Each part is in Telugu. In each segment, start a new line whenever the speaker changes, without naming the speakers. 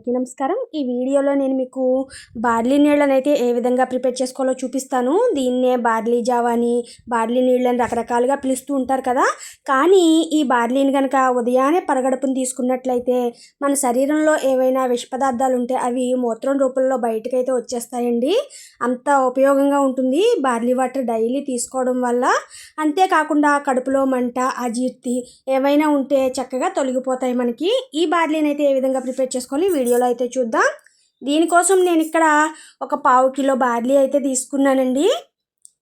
అందరికీ నమస్కారం. ఈ వీడియోలో నేను మీకు బార్లీ నీళ్ళని అయితే ఏ విధంగా ప్రిపేర్ చేసుకోవాలో చూపిస్తాను. దీన్నే బార్లీ జావా అని బార్లీ నీళ్ళని రకరకాలుగా పిలుస్తూ ఉంటారు కదా. కానీ ఈ బార్లీని కనుక ఉదయాన్నే పరగడుపుని తీసుకున్నట్లయితే మన శరీరంలో ఏవైనా విష పదార్థాలు ఉంటే అవి మూత్రం రూపంలో బయటకైతే వచ్చేస్తాయండి. అంత ఉపయోగంగా ఉంటుంది బార్లీ వాటర్ డైలీ తీసుకోవడం వల్ల. అంతేకాకుండా కడుపులో మంట అజీర్తి ఏవైనా ఉంటే చక్కగా తొలగిపోతాయి మనకి. ఈ బార్లీని అయితే ఏ విధంగా ప్రిపేర్ చేసుకోవాలి వీడియోలో అయితే చూద్దాం. దీనికోసం నేను ఇక్కడ ఒక పావు కిలో బార్లీ అయితే తీసుకున్నానండి.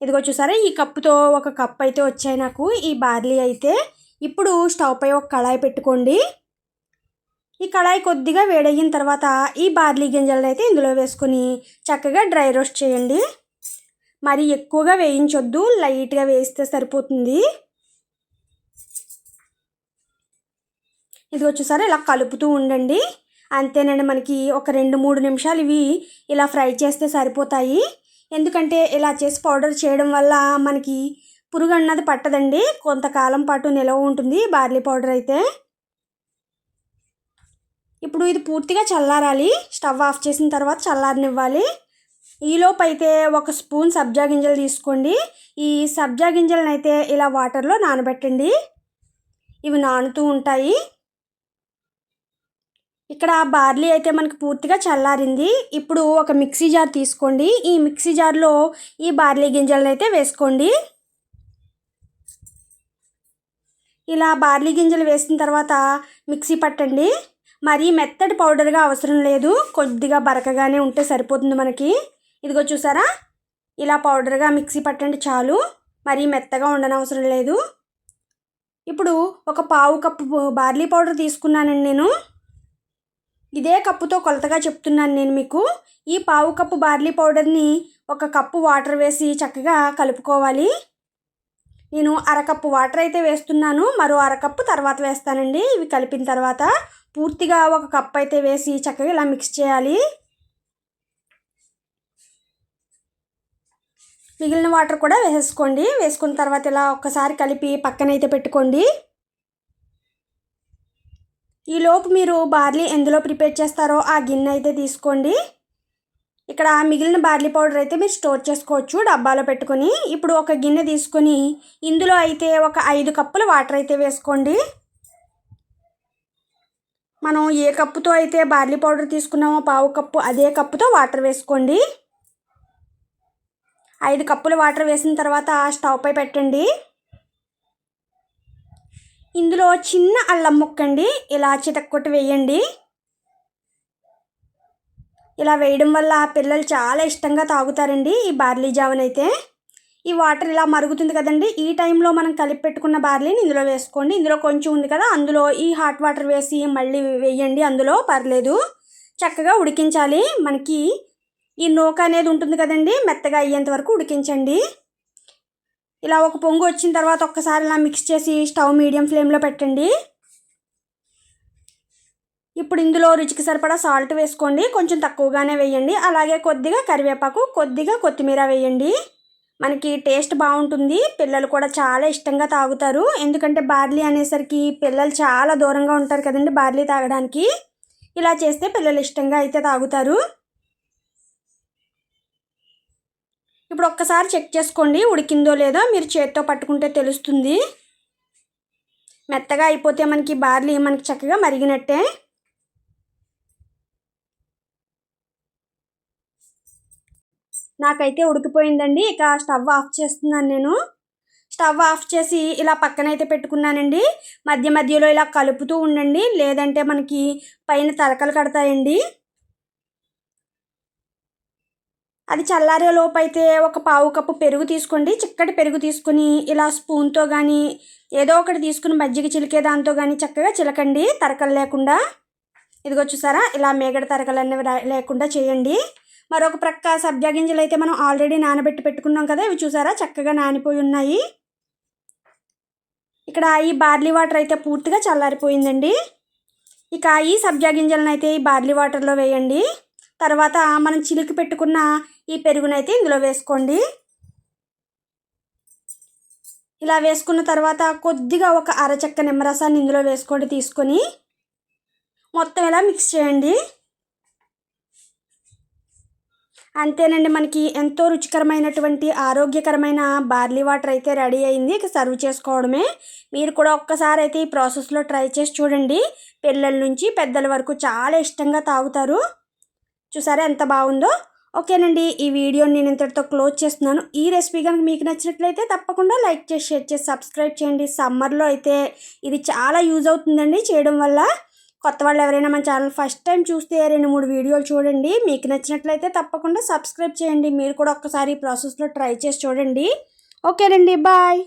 ఇదిగో చూసారా ఈ కప్పుతో ఒక కప్ అయితే వచ్చాయి నాకు ఈ బార్లీ అయితే. ఇప్పుడు స్టవ్ పై ఒక కళాయి పెట్టుకోండి. ఈ కళాయి కొద్దిగా వేడయిన తర్వాత ఈ బార్లీ గింజలను అయితే ఇందులో వేసుకొని చక్కగా డ్రై రోస్ట్ చేయండి. మరి ఎక్కువగా వేయించొద్దు లైట్గా వేస్తే సరిపోతుంది. ఇదిగో చూసారా ఇలా కలుపుతూ ఉండండి. అంతేనండి మనకి ఒక రెండు మూడు నిమిషాలు ఇవి ఇలా ఫ్రై చేస్తే సరిపోతాయి. ఎందుకంటే ఇలా చేసి పౌడర్ చేయడం వల్ల మనకి పురుగు అన్నది పట్టదండి. కొంతకాలం పాటు నిలవ ఉంటుంది బార్లీ పౌడర్ అయితే. ఇప్పుడు ఇది పూర్తిగా చల్లారాలి. స్టవ్ ఆఫ్ చేసిన తర్వాత చల్లారనివ్వాలి. ఈలోపు అయితే ఒక స్పూన్ సబ్జా గింజలు తీసుకోండి. ఈ సబ్జా గింజలను అయితే ఇలా వాటర్లో నానబెట్టండి. ఇవి నానుతూ ఉంటాయి. ఇక్కడ బార్లీ అయితే మనకు పూర్తిగా చల్లారింది. ఇప్పుడు ఒక మిక్సీ జార్ తీసుకోండి. ఈ మిక్సీ జార్లో ఈ బార్లీ గింజలను అయితే వేసుకోండి. ఇలా బార్లీ గింజలు వేసిన తర్వాత మిక్సీ పట్టండి. మరీ మెత్తటి పౌడర్గా అవసరం లేదు. కొద్దిగా బరకగానే ఉంటే సరిపోతుంది మనకి. ఇదిగో చూసారా? ఇలా పౌడర్గా మిక్సీ పట్టండి చాలు. మరీ మెత్తగా ఉండనవసరం లేదు. ఇప్పుడు ఒక పావు కప్పు బార్లీ పౌడర్ తీసుకున్నానండి నేను. ఇదే కప్పుతో కొలతగా చెప్తున్నాను నేను మీకు. ఈ పావు కప్పు బార్లీ పౌడర్ని ఒక కప్పు వాటర్ వేసి చక్కగా కలుపుకోవాలి. నేను అరకప్పు వాటర్ అయితే వేస్తున్నాను. మరో అరకప్పు తర్వాత వేస్తానండి. ఇవి కలిపిన తర్వాత పూర్తిగా ఒక కప్ అయితే వేసి చక్కగా ఇలా మిక్స్ చేయాలి. మిగిలిన వాటర్ కూడా వేసేసుకోండి. వేసుకున్న తర్వాత ఇలా ఒక్కసారి కలిపి పక్కనైతే పెట్టుకోండి. ఈలోపు మీరు బార్లీ ఎందులో ప్రిపేర్ చేస్తారో ఆ గిన్నె అయితే తీసుకోండి. ఇక్కడ మిగిలిన బార్లీ పౌడర్ అయితే మీరు స్టోర్ చేసుకోవచ్చు డబ్బాలో పెట్టుకొని. ఇప్పుడు ఒక గిన్నె తీసుకొని ఇందులో అయితే ఒక ఐదు కప్పుల వాటర్ అయితే వేసుకోండి. మనం ఏ కప్పుతో అయితే బార్లీ పౌడర్ తీసుకున్నామో పావు కప్పు అదే కప్పుతో వాటర్ వేసుకోండి. ఐదు కప్పుల వాటర్ వేసిన తర్వాత స్టవ్ పై పెట్టండి. ఇందులో చిన్న అల్లం ముక్కండి. ఇలా చితక్కొట్టి వేయండి. ఇలా వేయడం వల్ల పిల్లలు చాలా ఇష్టంగా తాగుతారండి ఈ బార్లీ జావన్ అయితే ఈ వాటర్ ఇలా మరుగుతుంది కదండి. ఈ టైంలో మనం కలిపి పెట్టుకున్న బార్లీని ఇందులో వేసుకోండి. ఇందులో కొంచెం ఉంది కదా అందులో ఈ హాట్ వాటర్ వేసి మళ్ళీ వేయండి. అందులో పర్లేదు. చక్కగా ఉడికించాలి. మనకి ఈ నూక అనేది ఉంటుంది కదండి మెత్తగా అయ్యేంత వరకు ఉడికించండి. ఇలా ఒక పొంగు వచ్చిన తర్వాత ఒక్కసారి ఇలా మిక్స్ చేసి స్టవ్ మీడియం ఫ్లేమ్లో పెట్టండి. ఇప్పుడు ఇందులో రుచికి సరిపడా సాల్ట్ వేసుకోండి. కొంచెం తక్కువగానే వేయండి. అలాగే కొద్దిగా కరివేపాకు కొద్దిగా కొత్తిమీర వేయండి. మనకి టేస్ట్ బాగుంటుంది. పిల్లలు కూడా చాలా ఇష్టంగా తాగుతారు. ఎందుకంటే బార్లీ అనేసరికి పిల్లలు చాలా దూరంగా ఉంటారు కదండి బార్లీ తాగడానికి. ఇలా చేస్తే పిల్లలు ఇష్టంగా అయితే తాగుతారు. ఇప్పుడు ఒక్కసారి చెక్ చేసుకోండి ఉడికిందో లేదో మీరు చేత్తో పట్టుకుంటే తెలుస్తుంది. మెత్తగా అయిపోతే మనకి బార్లీ మనకి చక్కగా మరిగినట్టే. నాకైతే ఉడికిపోయిందండి ఇక స్టవ్ ఆఫ్ చేస్తున్నాను నేను. స్టవ్ ఆఫ్ చేసి ఇలా పక్కనైతే పెట్టుకున్నానండి. మధ్య మధ్యలో ఇలా కలుపుతూ ఉండండి లేదంటే మనకి పైన తలకలు కడతాయండి. అది చల్లారే లోపు అయితే ఒక పావు కప్పు పెరుగు తీసుకోండి. చిక్కటి పెరుగు తీసుకుని ఇలా స్పూన్తో కానీ ఏదో ఒకటి తీసుకుని మజ్జిగ చిలికే దాంతో కానీ చక్కగా చిలకండి. తరకలు లేకుండా. ఇదిగో చూసారా? ఇలా మేగడ తరకలు అనేవి లేకుండా చేయండి. మరొక ప్రక్క సబ్జా గింజలు అయితే మనం ఆల్రెడీ నానబెట్టి పెట్టుకున్నాం కదా ఇవి చూసారా? చక్కగా నానిపోయి ఉన్నాయి. ఇక్కడ ఈ బార్లీ వాటర్ అయితే పూర్తిగా చల్లారిపోయిందండి. ఇక ఈ సబ్జా గింజలను అయితే ఈ బార్లీ వాటర్లో వేయండి. తర్వాత మనం చిలికి పెట్టుకున్న ఈ పెరుగునైతే ఇందులో వేసుకోండి. ఇలా వేసుకున్న తర్వాత కొద్దిగా ఒక అరచక్క నిమ్మరసాన్ని ఇందులో వేసుకోండి తీసుకొని మొత్తం ఇలా మిక్స్ చేయండి. అంతేనండి మనకి ఎంతో రుచికరమైనటువంటి ఆరోగ్యకరమైన బార్లీ వాటర్ అయితే రెడీ అయింది. ఇక సర్వ్ చేసుకోవడమే. మీరు కూడా ఒక్కసారి అయితే ఈ ప్రాసెస్లో ట్రై చేసి చూడండి. పిల్లల నుంచి పెద్దల వరకు చాలా ఇష్టంగా తాగుతారు. చూసారా ఎంత బాగుందో? ఓకేనండి ఈ వీడియోని నేను ఇంతటితో క్లోజ్ చేస్తున్నాను. ఈ రెసిపీ కనుక మీకు నచ్చినట్లయితే తప్పకుండా లైక్ చేసి షేర్ చేసి సబ్స్క్రైబ్ చేయండి. సమ్మర్లో అయితే ఇది చాలా యూజ్ అవుతుందండి చేయడం వల్ల. కొత్త వాళ్ళు ఎవరైనా మన ఛానల్ ఫస్ట్ టైం చూస్తే రెండు మూడు వీడియోలు చూడండి. మీకు నచ్చినట్లయితే తప్పకుండా సబ్స్క్రైబ్ చేయండి. మీరు కూడా ఒక్కసారి ఈ ప్రాసెస్లో ట్రై చేసి చూడండి. ఓకేనండి బాయ్.